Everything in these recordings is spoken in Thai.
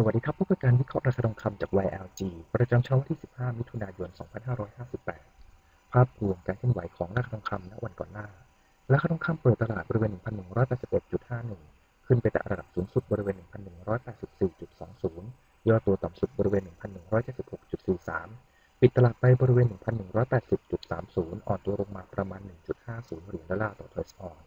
สวัสดีครับพบกับการวิเคราะห์ราคาทองคำจาก YLG ประจำเช้าวันที่ 15 มิถุนายน 2558 ภาพรวมการเคลื่อนไหวของราคาทองคำณวันก่อนหน้า ราคาทองคำเปิดตลาดบริเวณ 1,181.51 ขึ้นไปแตะระดับสูงสุดบริเวณ 1,184.20 ย่อตัวต่ำสุดบริเวณ 1,176.43 ปิดตลาดไปบริเวณ 1,180.30 อ่อนตัวลงมาประมาณ 1.50 เหรียญดอลลาร์ต่อทอยส์ออน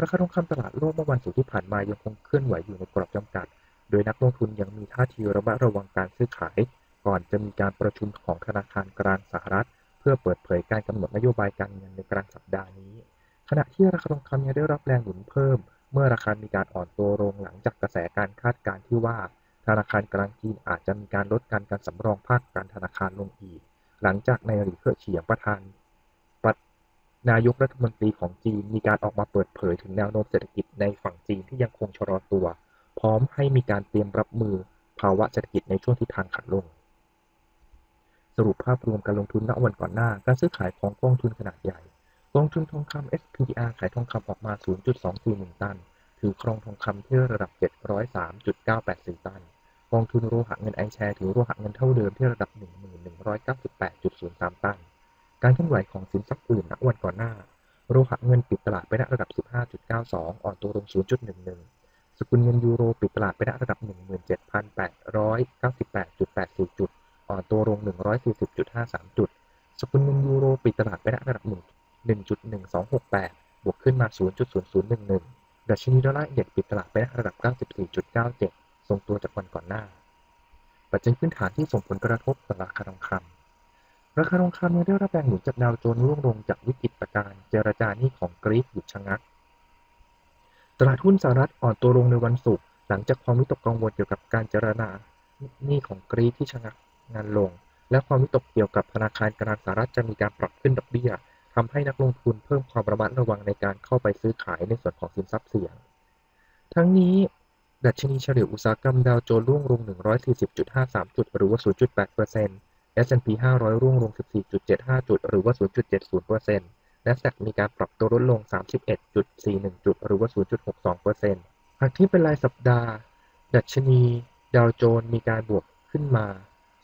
ราคาทองคำตลาดโลกเมื่อวันศุกร์ที่ผ่านมายังคงเคลื่อนไหวอยู่ในกรอบจำกัด โดยนักลงทุนยังมีท่าทีระมัดระวังการซื้อขาย ก่อนจะมีการประชุมของธนาคารกลางสหรัฐ เพื่อเปิดเผยการกำหนดนโยบายการเงินในกลางสัปดาห์นี้ ขณะที่ราคาทองคำยังได้รับแรงหนุนเพิ่ม เมื่อราคามีการอ่อนตัวลงหลังจากกระแสการคาดการณ์ที่ว่า ธนาคารกลางจีนอาจจะมีการลดการการสำรองภาคการธนาคารลงอีก หลังจากนายหลี่เค่อเฉียงประธานปนายกรัฐมนตรีของจีนมีการออกมาเปิดเผยถึงแนวโน้มเศรษฐกิจในฝั่งจีนที่ยังคงชะลอตัว พร้อมให้มีการเตรียมรับมือภาวะเศรษฐกิจในช่วงที่ทางขาลง สรุปภาพรวมการลงทุนณวันก่อนหน้า การซื้อขายของกองทุนขนาดใหญ่ กองทุนทองคำ SPDR ขายทองคำออกมา 0.241 ตัน ถือครองทองคำที่ระดับ 703.984 ตัน กองทุนโลหะเงินไอแชร์ถือโลหะเงินเท่าเดิมที่ระดับ 1198.03 ตัน การเคลื่อนไหวของสินทรัพย์อื่นณวันก่อนหน้า โลหะเงินปิดตลาดไปณระดับ 15.92 อ่อนตัวลง 0.11 สกุลเงินยูโรปิดตลาดไปณระดับ 17,898.84จุด อ่อนตัวลง 140.53 จุด สกุลเงินยูโรปิดตลาดไปณระดับ 1.1268 บวกขึ้นมา 0.0011 ดัชนีดอลลาร์อินเด็กซ์ปิดตลาดไปณระดับ 94.97 ทรงตัวจากวันก่อนหน้า ปัจจัยพื้นฐานที่ส่งผลกระทบต่อราคาทองคำราคาทองคำได้รับแรงหนุนจากดาวโจนส์ร่วงลงจากวิกฤตการณ์เจรจาหนี้ของกรีซหยุดชะงัก ตลาดหุ้นสหรัฐอ่อนตัวลงในวันศุกร์หลังจากความวิตกกังวลเกี่ยวกับการเจรนาหนี้ของกรีซที่ชะงักงานลง และความวิตกเกี่ยวกับธนาคารกลางสหรัฐจะมีการปรับขึ้นดอกเบี้ยทำให้นักลงทุนเพิ่มความระมัดระวังในการเข้าไปซื้อขายในส่วนของสินทรัพย์เสี่ยง ทั้งนี้ ดัชนีเฉลี่ยอุตสาหกรรมดาวโจนส์ร่วงลง 140.53 จุด หรือว่า 0.8% S&P 500 ร่วงลง 14.75 จุด หรือว่า 0.70% NASDAQ มีการปรับตัวลดลง 31.41 จุด หรือว่า 0.62%หากที่เป็นรายสัปดาห์ ดัชนีดาวโจนส์มีการบวกขึ้นมา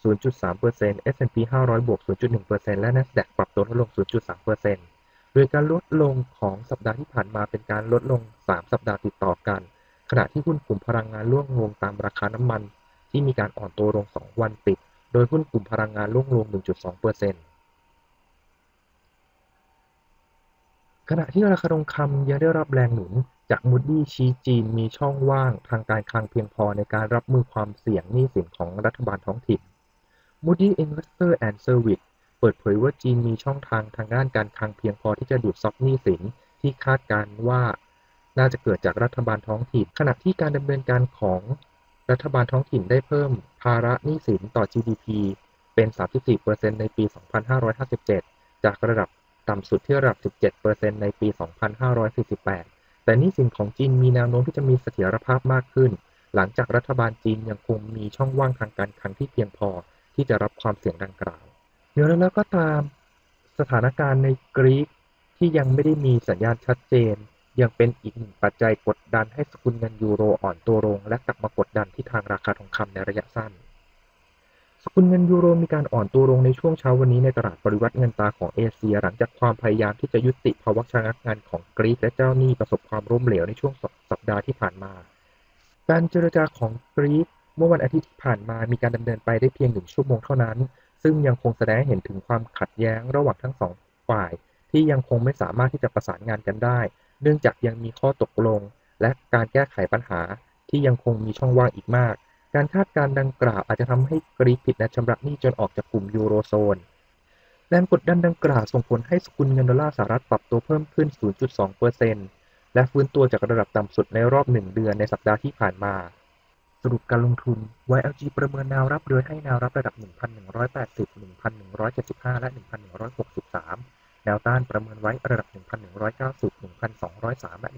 0.3% S&P 500 บวก 0.1%และ NASDAQ ปรับตัวลดลง 0.3%โดยการลดลงของสัปดาห์ที่ผ่านมาเป็นการลดลง 3 สัปดาห์ติดต่อกัน ขณะที่หุ้นกลุ่มพลังงานร่วงลงตามราคาน้ำมัน ที่มีการอ่อนตัวลง 2 วันติด โดยหุ้นกลุ่มพลังงานร่วงลง 1.2% ขณะที่ราคาทองคำยังได้รับแรงหนุน จากมูดดี้ชี้จีนมีช่องว่างทางการคลังเพียงพอในการรับมือความเสี่ยงหนี้สินของรัฐบาลท้องถิ่น Moody Investor and Service เปิดเผยว่าจีนมีช่องทางทางด้านการคลังเพียงพอที่จะดูดซับหนี้สินที่คาดการณ์ว่าน่าจะเกิดจากรัฐบาลท้องถิ่น ขณะที่การดำเนินการของรัฐบาลท้องถิ่นได้เพิ่มภาระหนี้สินต่อ GDP เป็น 34%ในปี 2557 จากระดับ ต่ำสุดที่ระดับ 17%ในปี 2548 แต่นี้สินของจีนมีแนวโน้มที่จะมีเสถียรภาพมากขึ้น หลังจากรัฐบาลจีนยังคงมีช่องว่างทางการคลังที่เพียงพอที่จะรับความเสี่ยงดังกล่าวอย่างไรแล้วก็ตามสถานการณ์ในกรีกที่ยังไม่ได้มีสัญญาณชัดเจน ยังเป็นอีกหนึ่งปัจจัยกดดันให้สกุลเงินยูโรอ่อนตัวลง และกลับมากดดันที่ทางราคาทองคำในระยะสั้น สกุลเงินยูโรมีการอ่อนตัวลงในช่วงเช้าวันนี้ในตลาดปริวัติเงินตราของเอเชีย หลังจากความพยายามที่จะยุติภาวะชะงักงานของกรีกและเจ้าหนี้ประสบความล้มเหลวในช่วงสัปดาห์ที่ผ่านมา การเจรจาของกรีกเมื่อวันอาทิตย์ที่ผ่านมามีการดำเนินไปได้เพียงหนึ่งชั่วโมงเท่านั้น ซึ่งยังคงแสดงเห็นถึงความขัดแย้งระหว่างทั้งสองฝ่าย ที่ยังคงไม่สามารถที่จะประสานงานกันได้ เนื่องจากยังมีข้อตกลง และการแก้ไขปัญหาที่ยังคงมีช่องว่างอีกมาก การคาดการณ์ดังกล่าวอาจจะทำให้กรีกผิดนัดชำระหนี้จนออกจากกลุ่มยูโรโซน แรงกดดันดังกล่าวส่งผลให้สกุลเงินดอลลาร์สหรัฐปรับตัวเพิ่มขึ้น 0.2%และฟื้นตัวจากระดับต่ำสุดในรอบหนึ่งเดือนในสัปดาห์ที่ผ่านมา สรุปการลงทุน YLG ประเมินแนวรับโดยให้แนวรับระดับ 1,180 1,175 และ 1,163 แนวต้านประเมินไว้ระดับ 1,190 1,203 และ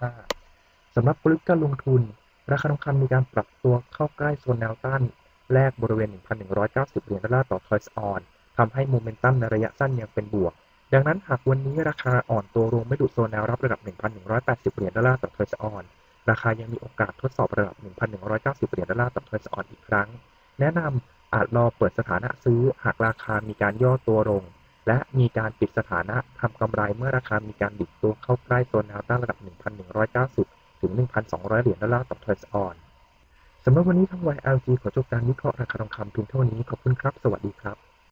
1,215สำหรับกลยุทธ์การลงทุน ราคาทองคำมีการปรับตัวเข้าใกล้โซนแนวต้านแรกบริเวณ 1,190 เหรียญดอลลาร์ต่อทอยส์ออนทำให้โมเมนตัมในระยะสั้นยังเป็นบวก ดังนั้นหากวันนี้ราคาอ่อนตัวลงไม่ดุโซนแนวรับระดับ 1,180 เหรียญดอลลาร์ต่อทอยส์ออนราคายังมีโอกาสทดสอบระดับ 1,190 เหรียญดอลลาร์ต่อทอยส์ออนอีกครั้ง แนะนำอาจรอเปิดสถานะซื้อหากราคามีการย่อตัวลง และมีการปิดสถานะทำกำไรเมื่อราคามีการดิดตัวเข้าใกล้ตัวแนวต้านระดับ 1,190 ถึง 1,200 เหรียญดอลลาร์ต่อทอยส์ออนสำหรับวันนี้ทาง YLG ขอจบการวิเคราะห์ราคาทองคำเพียงเท่านี้ ขอบคุณครับ สวัสดีครับ